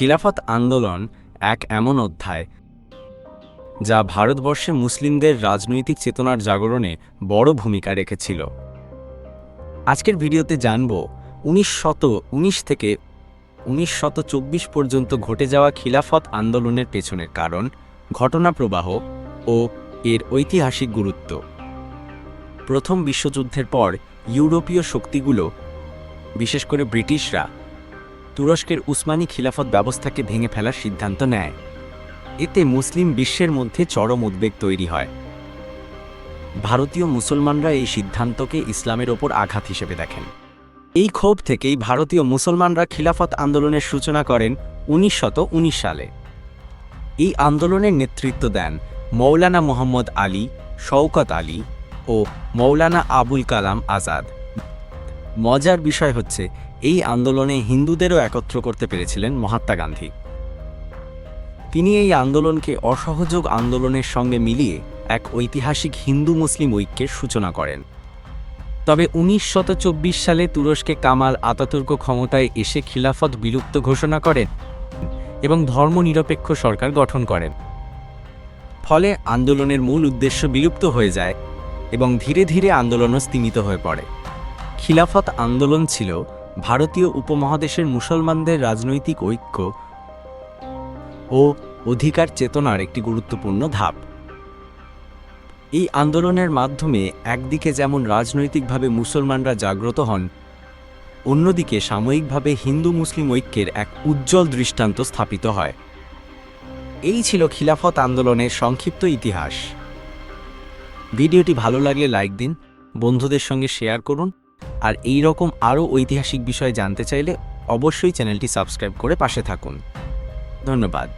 খিলাফত আন্দোলন এক এমন অধ্যায়, যা ভারতবর্ষে মুসলিমদের রাজনৈতিক চেতনার জাগরণে বড় ভূমিকা রেখেছিল। আজকের ভিডিওতে জানব, উনিশ শত উনিশ থেকে উনিশ শত চব্বিশ পর্যন্ত ঘটে যাওয়া খিলাফত আন্দোলনের পেছনের কারণ, ঘটনা প্রবাহ ও এর ঐতিহাসিক গুরুত্ব। প্রথম বিশ্বযুদ্ধের পর ইউরোপীয় শক্তিগুলো, বিশেষ করে ব্রিটিশরা তুরস্কের উসমানী খিলাফত ব্যবস্থাকে ভেঙে ফেলার সিদ্ধান্ত নেয়। এতে মুসলিম বিশ্বের মধ্যে চরম উদ্বেগ তৈরি হয়। ভারতীয় মুসলমানরা এই সিদ্ধান্তকে ইসলামের ওপর আঘাত হিসেবে দেখেন। এই ক্ষোভ থেকেই ভারতীয় মুসলমানরা খিলাফত আন্দোলনের সূচনা করেন উনিশ সালে। এই আন্দোলনের নেতৃত্ব দেন মৌলানা মোহাম্মদ আলী, শওকত আলী ও মৌলানা আবুল কালাম আজাদ। মজার বিষয় হচ্ছে, এই আন্দোলনে হিন্দুদেরও একত্র করতে পেরেছিলেন মহাত্মা গান্ধী। তিনি এই আন্দোলনকে অসহযোগ আন্দোলনের সঙ্গে মিলিয়ে এক ঐতিহাসিক হিন্দু মুসলিম ঐক্যের সূচনা করেন। তবে উনিশ সালে তুরস্কে কামাল আতাতুর্ক ক্ষমতায় এসে খিলাফত বিলুপ্ত ঘোষণা করেন এবং ধর্মনিরপেক্ষ সরকার গঠন করেন। ফলে আন্দোলনের মূল উদ্দেশ্য বিলুপ্ত হয়ে যায় এবং ধীরে ধীরে আন্দোলনও স্তীমিত হয়ে পড়ে। খিলাফত আন্দোলন ছিল ভারতীয় উপমহাদেশের মুসলমানদের রাজনৈতিক ঐক্য ও অধিকার চেতনার একটি গুরুত্বপূর্ণ ধাপ। এই আন্দোলনের মাধ্যমে একদিকে যেমন রাজনৈতিকভাবে মুসলমানরা জাগ্রত হন, অন্যদিকে সাময়িকভাবে হিন্দু মুসলিম ঐক্যের এক উজ্জ্বল দৃষ্টান্ত স্থাপিত হয়। এই ছিল খিলাফত আন্দোলনের সংক্ষিপ্ত ইতিহাস। ভিডিওটি ভালো লাগলে লাইক দিন, বন্ধুদের সঙ্গে শেয়ার করুন। আর এই রকম আরও ঐতিহাসিক বিষয়ে জানতে চাইলে অবশ্যই চ্যানেলটি সাবস্ক্রাইব করে পাশে থাকুন। ধন্যবাদ।